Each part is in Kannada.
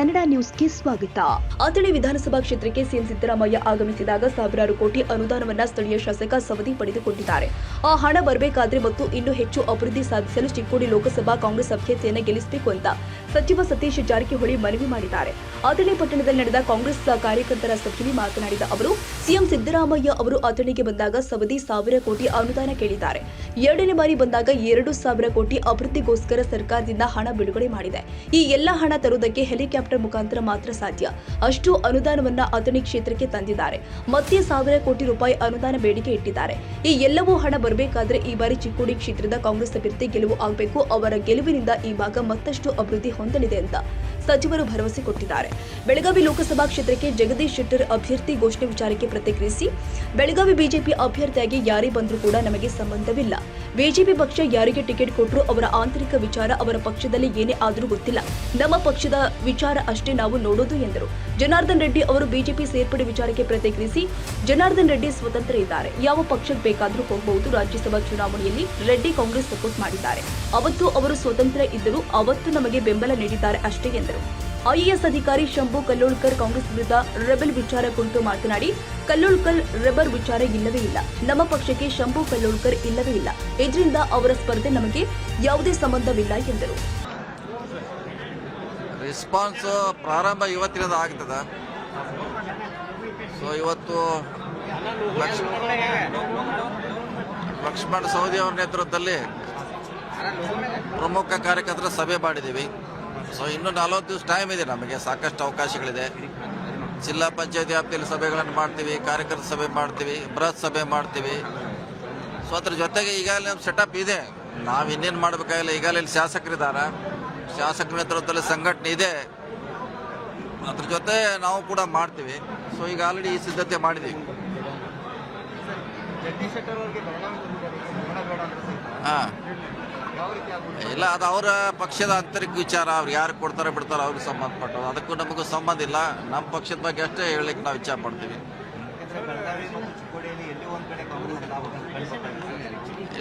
ಕನ್ನಡ ನ್ಯೂಸ್ಗೆ ಸ್ವಾಗತ. ಅಥಣಿ ವಿಧಾನಸಭಾ ಕ್ಷೇತ್ರಕ್ಕೆ ಸಿಎಂ ಸಿದ್ದರಾಮಯ್ಯ ಆಗಮಿಸಿದಾಗ ಸಾವಿರಾರು ಕೋಟಿ ಅನುದಾನವನ್ನ ಸ್ಥಳೀಯ ಶಾಸಕ ಸವದಿ ಪಡೆದುಕೊಂಡಿದ್ದಾರೆ. ಆ ಹಣ ಬರಬೇಕಾದ್ರೆ ಮತ್ತು ಇನ್ನೂ ಹೆಚ್ಚು ಅಭಿವೃದ್ಧಿ ಸಾಧಿಸಲು ಚಿಕ್ಕೋಡಿ ಲೋಕಸಭಾ ಕಾಂಗ್ರೆಸ್ ಅಭ್ಯರ್ಥಿಯನ್ನ ಗೆಲ್ಲಿಸಬೇಕು ಅಂತ ಸಚಿವ ಸತೀಶ್ ಜಾರಕಿಹೊಳಿ ಮನವಿ ಮಾಡಿದ್ದಾರೆ. ಅಥಣಿ ಪಟ್ಟಣದಲ್ಲಿ ನಡೆದ ಕಾಂಗ್ರೆಸ್ ಕಾರ್ಯಕರ್ತರ ಸಭೆಯಲ್ಲಿ ಮಾತನಾಡಿದ ಅವರು ಸಿಎಂ ಸಿದ್ದರಾಮಯ್ಯ ಅವರು ಅಥಣಿಗೆ ಬಂದಾಗ ಸವದಿ ಸಾವಿರ ಕೋಟಿ ಅನುದಾನ ಕೇಳಿದ್ದಾರೆ. ಎರಡನೇ ಬಾರಿ ಬಂದಾಗ ಎರಡು ಸಾವಿರ ಕೋಟಿ ಅಭಿವೃದ್ಧಿಗೋಸ್ಕರ ಸರ್ಕಾರದಿಂದ ಹಣ ಬಿಡುಗಡೆ ಮಾಡಿದೆ. ಈ ಎಲ್ಲ ಹಣ ತರುವುದಕ್ಕೆ ಹೆಲಿಕಾಪ್ಟರ್ ಮುಖಾಂತರ ಮಾತ್ರ ಸಾಧ್ಯ. ಅಷ್ಟು ಅನುದಾನವನ್ನ ಅಥಣಿ ಕ್ಷೇತ್ರಕ್ಕೆ ತಂದಿದ್ದಾರೆ. ಮತ್ತೆ ಸಾವಿರ ಕೋಟಿ ರೂಪಾಯಿ ಅನುದಾನ ಬೇಡಿಕೆ ಇಟ್ಟಿದ್ದಾರೆ. ಈ ಎಲ್ಲವೂ ಹಣ ಬರಬೇಕಾದ್ರೆ ಈ ಬಾರಿ ಚಿಕ್ಕೋಡಿ ಕ್ಷೇತ್ರದ ಕಾಂಗ್ರೆಸ್ ಅಭ್ಯರ್ಥಿ ಗೆಲುವು ಆಗಬೇಕು. ಅವರ ಗೆಲುವಿನಿಂದ ಈ ಭಾಗ ಮತ್ತಷ್ಟು ಅಭಿವೃದ್ಧಿ ಹೊಂದಲಿದೆ ಅಂತ. ಸಚಿವರು ಭರವಸೆ ಕೊಟ್ಟಿದ್ದಾರೆ. ಬೆಳಗಾವಿ ಲೋಕಸಭಾ ಕ್ಷೇತ್ರಕ್ಕೆ ಜಗದೀಶ್ ಶೆಟ್ಟರ್ ಅಭ್ಯರ್ಥಿ ಘೋಷಣೆ ವಿಚಾರಕ್ಕೆ ಪ್ರತಿಕ್ರಿಯಿಸಿ, ಬೆಳಗಾವಿ ಬಿಜೆಪಿ ಅಭ್ಯರ್ಥಿಯಾಗಿ ಯಾರೇ ಬಂದರೂ ಕೂಡ ನಮಗೆ ಸಂಬಂಧವಿಲ್ಲ. ಬಿಜೆಪಿ ಪಕ್ಷ ಯಾರಿಗೆ ಟಿಕೆಟ್ ಕೊಟ್ಟರು ಅವರ ಆಂತರಿಕ ವಿಚಾರ ಅವರ ಪಕ್ಷದಲ್ಲಿ ಏನೇ ಆದರೂ ಗೊತ್ತಿಲ್ಲ. ನಮ್ಮ ಪಕ್ಷದ ವಿಚಾರ ಅಷ್ಟೇ ನಾವು ನೋಡೋದು ಎಂದರು. ಜನಾರ್ದನ್ ರೆಡ್ಡಿ ಅವರು ಬಿಜೆಪಿ ಸೇರ್ಪಡೆ ವಿಚಾರಕ್ಕೆ ಪ್ರತಿಕ್ರಿಯಿಸಿ, ಜನಾರ್ದನ್ ರೆಡ್ಡಿ ಸ್ವತಂತ್ರ ಇದ್ದಾರೆ. ಯಾವ ಪಕ್ಷಕ್ಕೆ ಬೇಕಾದರೂ ಹೋಗಬಹುದು ರಾಜ್ಯಸಭಾ ಚುನಾವಣೆಯಲ್ಲಿ ರೆಡ್ಡಿ ಕಾಂಗ್ರೆಸ್ ಸಪೋರ್ಟ್ ಮಾಡಿದ್ದಾರೆ. ಅವತ್ತು ಅವರು ಸ್ವತಂತ್ರ ಇದ್ದರು ಅವತ್ತು ನಮಗೆ ಬೆಂಬಲ ನೀಡಿದ್ದಾರೆ ಅಷ್ಟೇ ಎಂದರು. ಐಎಎಸ್ ಅಧಿಕಾರಿ ಶಂಭು ಕಲ್ಲೋಳ್ಕರ್ ಕಾಂಗ್ರೆಸ್ ವಿರುದ್ಧ ರೆಬೆಲ್ ವಿಚಾರ ಕುರಿತು ಮಾತನಾಡಿ, ಕಲ್ಲೋಳ್ಕರ್ ರೆಬರ್ ವಿಚಾರ ಇಲ್ಲವೇ ಇಲ್ಲ. ನಮ್ಮ ಪಕ್ಷಕ್ಕೆ ಶಂಭು ಕಲ್ಲೋಳ್ಕರ್ ಇಲ್ಲವೇ ಇಲ್ಲ. ಇದರಿಂದ ಅವರ ಸ್ಪರ್ಧೆ ನಮಗೆ ಯಾವುದೇ ಸಂಬಂಧವಿಲ್ಲ ಎಂದರು. ರೆಸ್ಪಾನ್ಸ್ ಪ್ರಾರಂಭ ಇವತ್ತಿನದ ಆಗ್ತದ. ಸೊ ಇವತ್ತು ಲಕ್ಷ್ಮಣ್ ಸವದಿ ಅವರ ನೇತೃತ್ವದಲ್ಲಿ ಪ್ರಮುಖ ಕಾರ್ಯಕರ್ತರ ಸಭೆ ಮಾಡಿದ್ದೀವಿ. ಸೊ ಇನ್ನು ನಲವತ್ತು ದಿವಸ ಟೈಮ್ ಇದೆ. ನಮಗೆ ಸಾಕಷ್ಟು ಅವಕಾಶಗಳಿದೆ. ಜಿಲ್ಲಾ ಪಂಚಾಯತ್ ವ್ಯಾಪ್ತಿಯಲ್ಲಿ ಸಭೆಗಳನ್ನು ಮಾಡ್ತೀವಿ, ಕಾರ್ಯಕರ್ತ ಸಭೆ ಮಾಡ್ತೀವಿ, ಬೃಹತ್ ಸಭೆ ಮಾಡ್ತೀವಿ. ಸೊ ಅದ್ರ ಜೊತೆಗೆ ಈಗಾಗಲೇ ನಮ್ಮ ಸೆಟಪ್ ಇದೆ. ನಾವು ಇನ್ನೇನು ಮಾಡಬೇಕಾಗಿಲ್ಲ. ಈಗಾಗಲೇ ಶಾಸಕರಿದ್ದಾರೆ ಶಾಸಕರ ನೇತೃತ್ವದಲ್ಲಿ ಸಂಘಟನೆ ಇದೆ. ಅದ್ರ ಜೊತೆ ನಾವು ಕೂಡ ಮಾಡ್ತೀವಿ. ಸೊ ಈಗ ಆಲ್ರೆಡಿ ಈ ಸಿದ್ಧತೆ ಮಾಡಿದ್ದೀವಿ ಜಗದೀಶ್ ಶೆಟ್ಟರ್ ಅವರಿಗೆ ಬೆಳಗಾವಿ ಬಂದಿದ್ದಾರೆ ಕನ್ನಡ ಬೇಡ ಅಂತ ಸರ್. ಹಾಂ. ಇಲ್ಲ ಅದು ಅವರ ಪಕ್ಷದ ಆಂತರಿಕ ವಿಚಾರ ಅವ್ರು ಯಾರು ಕೊಡ್ತಾರೆ ಬಿಡ್ತಾರೆ ಅವ್ರಿಗೆ ಸಂಬಂಧಪಟ್ಟವು ಅದಕ್ಕೂ ನಮಗೂ ಸಂಬಂಧ ಇಲ್ಲ. ನಮ್ಮ ಪಕ್ಷದ ಬಗ್ಗೆ ಅಷ್ಟೇ ಹೇಳಲಿಕ್ಕೆ ನಾವು ಇಚ್ಛೆ ಪಡ್ತೀವಿ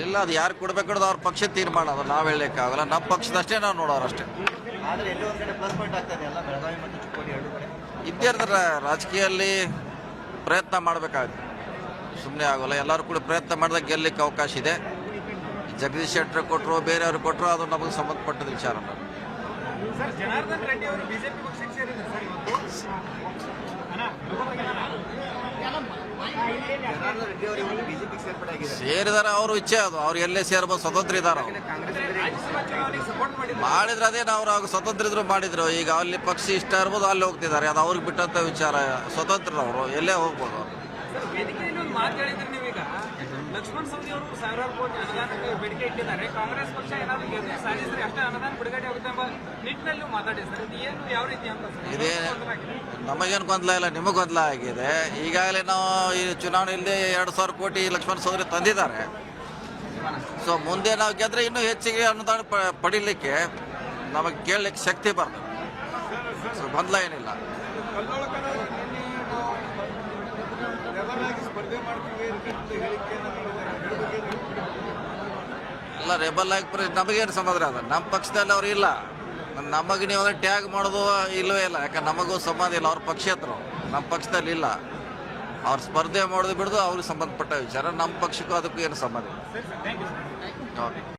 ಇಲ್ಲ ಅದು ಯಾರು ಕೊಡ್ಬೇಕು ಅವ್ರ ಪಕ್ಷ ತೀರ್ಮಾನ ಅದು ನಾವು ಹೇಳಲಿಕ್ಕಾಗಲ್ಲ. ನಮ್ಮ ಪಕ್ಷದಷ್ಟೇ ನಾವು ನೋಡೋರು ಅಷ್ಟೇ. ಇದ್ದೇ ರಾಜಕೀಯದಲ್ಲಿ ಪ್ರಯತ್ನ ಮಾಡಬೇಕಾಗುತ್ತೆ. ಸುಮ್ಮನೆ ಆಗೋಲ್ಲ. ಎಲ್ಲರೂ ಕೂಡ ಪ್ರಯತ್ನ ಮಾಡಿದಾಗ ಗೆಲ್ಲಕ್ಕೆ ಅವಕಾಶ ಇದೆ. ಜಗದೀಶ್ ಶೆಟ್ಟರ್ ಕೊಟ್ಟರು ಬೇರೆಯವರು ಕೊಟ್ಟರು ಅದು ನಮಗೆ ಸಂಬಂಧಪಟ್ಟದ ವಿಚಾರ. ಸೇರಿದಾರ ಅವ್ರ ಇಚ್ಛೆ ಅದು. ಅವ್ರು ಎಲ್ಲೇ ಸೇರ್ಬೋದು ಸ್ವತಂತ್ರ ಇದಾರ ಅದೇ ಮಾಡಿದ್ರೆ. ಅದೇನು ಅವ್ರು ಆಗ ಸ್ವತಂತ್ರ ಇದ್ರು ಮಾಡಿದ್ರು. ಈಗ ಅಲ್ಲಿ ಪಕ್ಷ ಇಷ್ಟ ಇರ್ಬೋದು ಅಲ್ಲಿ ಹೋಗ್ತಿದ್ದಾರೆ. ಅದು ಅವ್ರಿಗೆ ಬಿಟ್ಟಂತ ವಿಚಾರ. ಸ್ವತಂತ್ರ ಅವರು ಎಲ್ಲೇ ಹೋಗ್ಬೋದು ವೇದಿಕೆಯಲ್ಲಿ ಒಂದು ಮಾತು ಹೇಳಿದ್ರೆ ನೀವೀಗ. ಲಕ್ಷ್ಮಣ್ ಸವದಿ ಅವರು ಸಾವಿರಾರು ಕೋಟಿ ಅನುದಾನಕ್ಕೆ ಬೇಡಿಕೆ ಇಟ್ಟಿದ್ದಾರೆ. ಕಾಂಗ್ರೆಸ್ ಪಕ್ಷ ಏನಾದ್ರು ಗೆದ್ದು ಸಾಧಿಸಿದ್ರೆ ಅಷ್ಟೇ ಅನುದಾನ ಬಿಡುಗಡೆ ಆಗುತ್ತೆ ಎಂಬ ನಿಟ್ಟಿನಲ್ಲಿ ಮಾತಾಡಿ ಸರ್. ಏನು ಯಾವ ರೀತಿ ಅಂತ ಇದೇ ನಮಗೇನು ಗೊಂದಲ ಇಲ್ಲ, ನಿಮಗೆ ಗೊಂದಲ ಆಗಿದೆ. ಈಗಾಗಲೇ ನಾವು ಈ ಚುನಾವಣೆಯಲ್ಲಿ ಎರಡು ಸಾವಿರ ಕೋಟಿ ಲಕ್ಷ್ಮಣ್ ಸವದಿ ತಂದಿದ್ದಾರೆ. ಸೊ ಮುಂದೆ ನಾವು ಗೆದ್ರೆ ಇನ್ನೂ ಹೆಚ್ಚಿಗೆ ಅನುದಾನ ಪಡಿಲಿಕ್ಕೆ ನಮಗೆ ಕೇಳಲಿಕ್ಕೆ ಶಕ್ತಿ ಬರ್ತದೆ. ಸೊ ಗೊಂದಲ ಏನಿಲ್ಲ. ಇಲ್ಲ ರೆಬಲ್ ಆಗಿ ಪ್ರ ನಮಗೇನು ಸಮಾಧಾನ ಅದ ನಮ್ಮ ಪಕ್ಷದಲ್ಲಿ ಅವ್ರು ಇಲ್ಲ. ನಮಗೆ ನೀವು ಟ್ಯಾಗ್ ಮಾಡೋದು ಇಲ್ಲವೇ ಇಲ್ಲ. ಯಾಕಂದ್ರೆ ನಮಗೂ ಸಂಬಂಧ ಇಲ್ಲ. ಅವ್ರ ಪಕ್ಷೇತರು. ನಮ್ಮ ಪಕ್ಷದಲ್ಲಿ ಇಲ್ಲ. ಅವ್ರು ಸ್ಪರ್ಧೆ ಮಾಡೋದು ಬಿಡೋದು ಅವ್ರಿಗೆ ಸಂಬಂಧಪಟ್ಟ ವಿಚಾರ. ನಮ್ಮ ಪಕ್ಷಕ್ಕೂ ಅದಕ್ಕೂ ಏನು ಸಂಬಂಧ ಇಲ್ಲ. ಓಕೆ